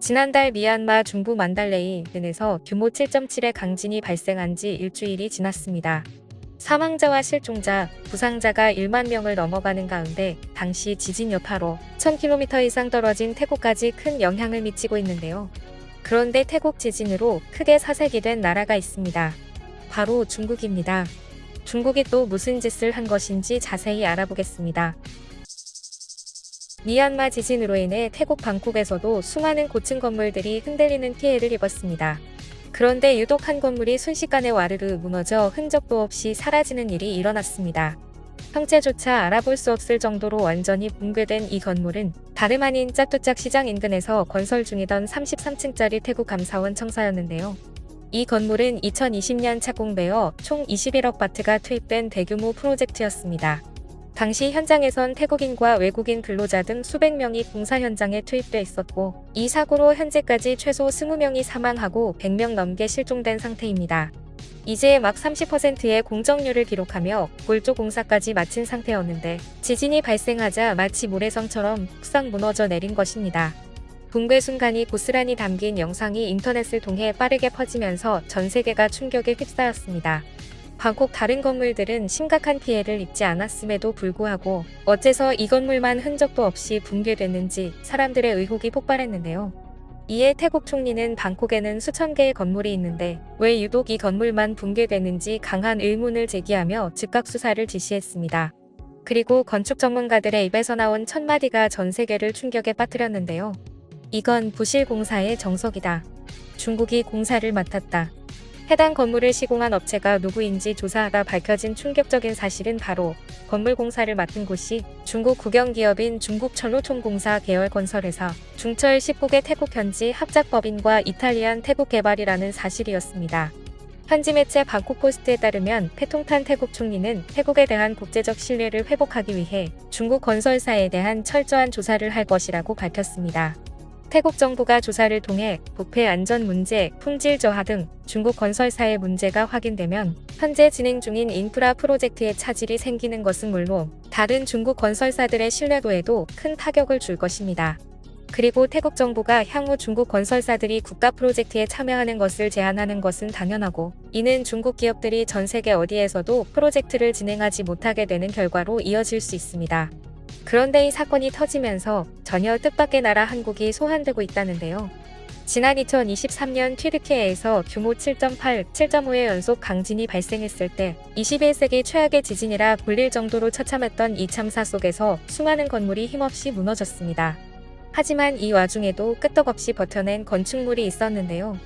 지난달 미얀마 중부 만달레이 등에서 규모 7.7의 강진이 발생한 지 일주일이 지났습니다. 사망자와 실종자, 부상자가 1만 명을 넘어가는 가운데 당시 지진 여파로 1000km 이상 떨어진 태국까지 큰 영향을 미치고 있는데요. 그런데 태국 지진으로 크게 사색이 된 나라가 있습니다. 바로 중국입니다. 중국이 또 무슨 짓을 한 것인지 자세히 알아보겠습니다. 미얀마 지진으로 인해 태국 방콕에서도 수많은 고층 건물들이 흔들리는 피해를 입었습니다. 그런데 유독 한 건물이 순식간에 와르르 무너져 흔적도 없이 사라지는 일이 일어났습니다. 형체조차 알아볼 수 없을 정도로 완전히 붕괴된 이 건물은 다름 아닌 짜뚜짝 시장 인근에서 건설 중이던 33층짜리 태국 감사원 청사였는데요. 이 건물은 2020년 착공되어 총 21억 바트가 투입된 대규모 프로젝트였습니다. 당시 현장에선 태국인과 외국인 근로자 등 수백 명이 공사 현장에 투입돼 있었고 이 사고로 현재까지 최소 20명이 사망하고 100명 넘게 실종된 상태입니다. 이제 막 30%의 공정률을 기록하며 골조 공사까지 마친 상태였는데 지진이 발생하자 마치 모래성처럼 푹상 무너져 내린 것입니다. 붕괴 순간이 고스란히 담긴 영상이 인터넷을 통해 빠르게 퍼지면서 전 세계가 충격에 휩싸였습니다. 방콕 다른 건물들은 심각한 피해를 입지 않았음에도 불구하고 어째서 이 건물만 흔적도 없이 붕괴됐는지 사람들의 의혹이 폭발했는데요. 이에 태국 총리는 방콕에는 수천 개의 건물이 있는데 왜 유독 이 건물만 붕괴됐는지 강한 의문을 제기하며 즉각 수사를 지시했습니다. 그리고 건축 전문가들의 입에서 나온 첫 마디가 전 세계를 충격에 빠뜨렸는데요. 이건 부실 공사의 정석이다. 중국이 공사를 맡았다. 해당 건물을 시공한 업체가 누구인지 조사하다 밝혀진 충격적인 사실은 바로 건물 공사를 맡은 곳이 중국 국영기업인 중국철로총공사 계열 건설회사 중철 19개 태국 현지 합작법인과 이탈리안 태국 개발이라는 사실이었습니다. 현지 매체 방콕포스트에 따르면 패통탄 태국 총리는 태국에 대한 국제적 신뢰를 회복하기 위해 중국 건설사에 대한 철저한 조사를 할 것이라고 밝혔습니다. 태국 정부가 조사를 통해 부패 안전 문제, 품질 저하 등 중국 건설사의 문제가 확인되면 현재 진행 중인 인프라 프로젝트에 차질이 생기는 것은 물론 다른 중국 건설사들의 신뢰도에도 큰 타격을 줄 것입니다. 그리고 태국 정부가 향후 중국 건설사들이 국가 프로젝트에 참여하는 것을 제한하는 것은 당연하고 이는 중국 기업들이 전 세계 어디에서도 프로젝트를 진행하지 못하게 되는 결과로 이어질 수 있습니다. 그런데 이 사건이 터지면서 전혀 뜻밖의 나라 한국이 소환되고 있다는데요. 지난 2023년 튀르키예에서 규모 7.8, 7.5의 연속 강진이 발생했을 때 21세기 최악의 지진이라 불릴 정도로 처참했던 이 참사 속에서 수많은 건물이 힘없이 무너졌습니다. 하지만 이 와중에도 끄떡없이 버텨낸 건축물이 있었는데요.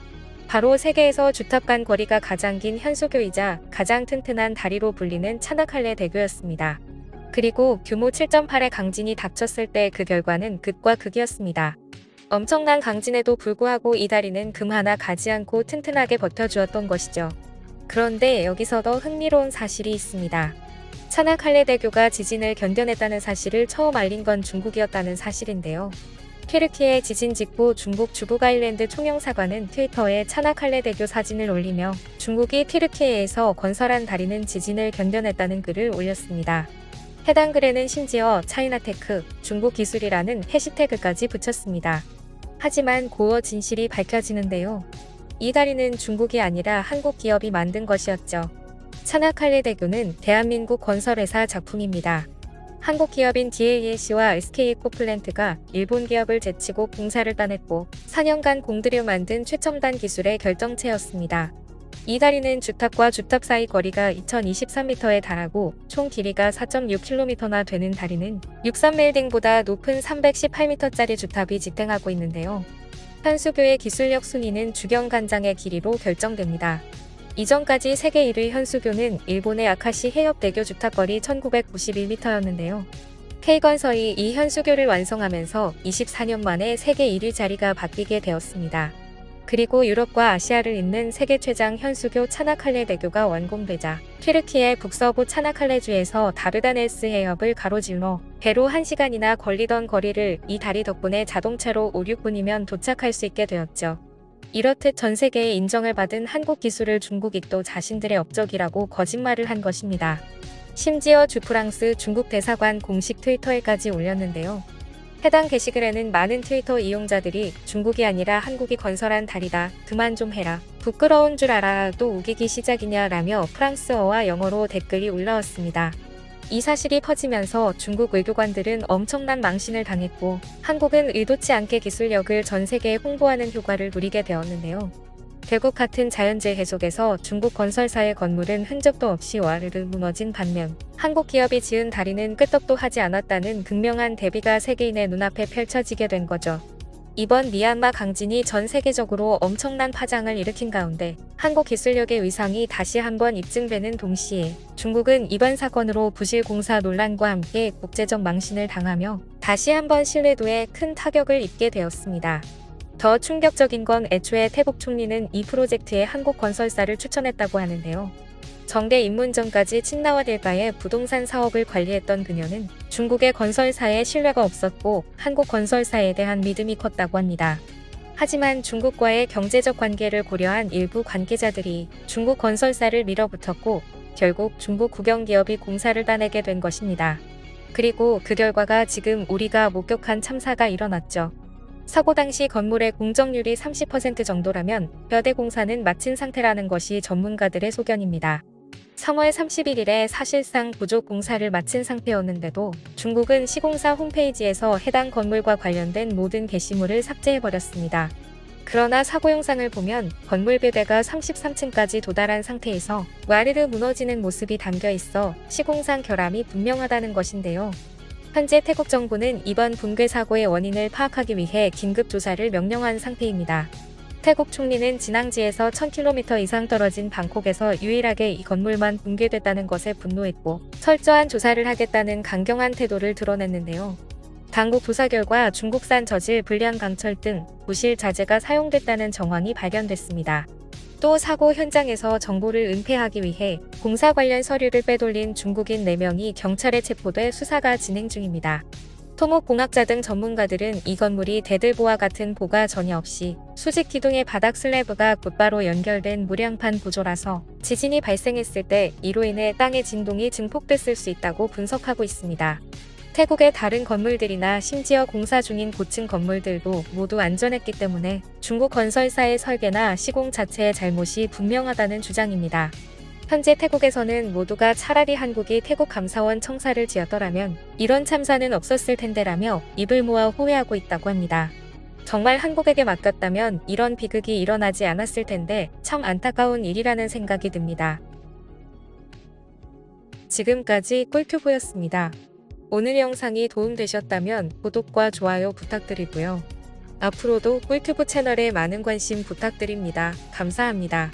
바로 세계에서 주탑 간 거리가 가장 긴 현수교이자 가장 튼튼한 다리로 불리는 차나칼레 대교였습니다. 그리고 규모 7.8의 강진이 닥쳤을 때 그 결과는 극과 극이었습니다. 엄청난 강진에도 불구하고 이 다리는 금 하나 가지 않고 튼튼하게 버텨주었던 것이죠. 그런데 여기서 더 흥미로운 사실이 있습니다. 차나칼레 대교가 지진을 견뎌냈다는 사실을 처음 알린 건 중국이었다는 사실인데요. 튀르키예 지진 직후 중국 주북 아일랜드 총영사관은 트위터에 차나칼레 대교 사진을 올리며 중국이 튀르키예에서 건설한 다리는 지진을 견뎌냈다는 글을 올렸습니다. 해당 글에는 심지어 차이나테크, 중국 기술이라는 해시태그까지 붙였습니다. 하지만 고어 진실이 밝혀지는데요. 이 다리는 중국이 아니라 한국 기업이 만든 것이었죠. 차나칼레 대교는 대한민국 건설회사 작품입니다. 한국 기업인 DAS와 SK코플랜트가 일본 기업을 제치고 공사를 따냈고 4년간 공들여 만든 최첨단 기술의 결정체였습니다. 이 다리는 주탑과 주탑 사이 거리가 2023m에 달하고 총 길이가 4.6km나 되는 다리는 63빌딩보다 높은 318m짜리 주탑이 지탱하고 있는데요. 현수교의 기술력 순위는 주경간장의 길이로 결정됩니다. 이전까지 세계 1위 현수교는 일본의 아카시 해협대교 주탑거리 1991m였는데요. K건설이 이 현수교를 완성하면서 24년 만에 세계 1위 자리가 바뀌게 되었습니다. 그리고 유럽과 아시아를 잇는 세계 최장 현수교 차나칼레 대교가 완공되자 튀르키예 북서부 차나칼레주에서 다르다네스 해협을 가로질러 배로 1시간이나 걸리던 거리를 이 다리 덕분에 자동차로 5, 6분이면 도착할 수 있게 되었죠. 이렇듯 전 세계에 인정을 받은 한국 기술을 중국이 또 자신들의 업적이라고 거짓말을 한 것입니다. 심지어 주프랑스 중국 대사관 공식 트위터에까지 올렸는데요. 해당 게시글에는 많은 트위터 이용자들이 중국이 아니라 한국이 건설한 다리다. 그만 좀 해라. 부끄러운 줄 알아. 또 우기기 시작이냐 라며 프랑스어와 영어로 댓글이 올라왔습니다. 이 사실이 퍼지면서 중국 외교관들은 엄청난 망신을 당했고 한국은 의도치 않게 기술력을 전 세계에 홍보하는 효과를 누리게 되었는데요. 결국 같은 자연재해 속에서 중국 건설사의 건물은 흔적도 없이 와르르 무너진 반면 한국 기업이 지은 다리는 끄떡도 하지 않았다는 극명한 대비가 세계인의 눈앞에 펼쳐지게 된 거죠. 이번 미얀마 강진이 전 세계적으로 엄청난 파장을 일으킨 가운데 한국 기술력의 위상이 다시 한번 입증되는 동시에 중국은 이번 사건으로 부실 공사 논란과 함께 국제적 망신을 당하며 다시 한번 신뢰도에 큰 타격을 입게 되었습니다. 더 충격적인 건 애초에 태국 총리는 이 프로젝트에 한국 건설사를 추천했다고 하는데요. 정계 입문 전까지 친나와딜바의 부동산 사업을 관리했던 그녀는 중국의 건설사에 신뢰가 없었고 한국 건설사에 대한 믿음이 컸다고 합니다. 하지만 중국과의 경제적 관계를 고려한 일부 관계자들이 중국 건설사를 밀어붙였고 결국 중국 국영기업이 공사를 따내게 된 것입니다. 그리고 그 결과가 지금 우리가 목격한 참사가 일어났죠. 사고 당시 건물의 공정률이 30% 정도라면 뼈대 공사는 마친 상태라는 것이 전문가들의 소견입니다. 3월 31일에 사실상 부족 공사를 마친 상태였는데도 중국은 시공사 홈페이지에서 해당 건물과 관련된 모든 게시물을 삭제해버렸습니다. 그러나 사고 영상을 보면 건물 뼈대가 33층까지 도달한 상태에서 와르르 무너지는 모습이 담겨 있어 시공상 결함이 분명하다는 것인데요. 현재 태국 정부는 이번 붕괴 사고의 원인을 파악하기 위해 긴급 조사를 명령한 상태입니다. 태국 총리는 진앙지에서 1000km 이상 떨어진 방콕에서 유일하게 이 건물만 붕괴됐다는 것에 분노했고 철저한 조사를 하겠다는 강경한 태도를 드러냈는데요. 당국 조사 결과 중국산 저질 불량 강철 등 부실 자재가 사용됐다는 정황이 발견됐습니다. 또 사고 현장에서 정보를 은폐하기 위해 공사 관련 서류를 빼돌린 중국인 4명이 경찰에 체포돼 수사가 진행 중입니다. 토목공학자 등 전문가들은 이 건물이 대들보와 같은 보가 전혀 없이 수직 기둥의 바닥 슬래브가 곧바로 연결된 무량판 구조라서 지진이 발생했을 때 이로 인해 땅의 진동이 증폭됐을 수 있다고 분석하고 있습니다. 태국의 다른 건물들이나 심지어 공사 중인 고층 건물들도 모두 안전했기 때문에 중국 건설사의 설계나 시공 자체의 잘못이 분명하다는 주장입니다. 현재 태국에서는 모두가 차라리 한국이 태국 감사원 청사를 지었더라면 이런 참사는 없었을 텐데라며 입을 모아 후회하고 있다고 합니다. 정말 한국에게 맡겼다면 이런 비극이 일어나지 않았을 텐데 참 안타까운 일이라는 생각이 듭니다. 지금까지 꿀튜브였습니다. 오늘 영상이 도움되셨다면 구독과 좋아요 부탁드리고요. 앞으로도 꿀튜브 채널에 많은 관심 부탁드립니다. 감사합니다.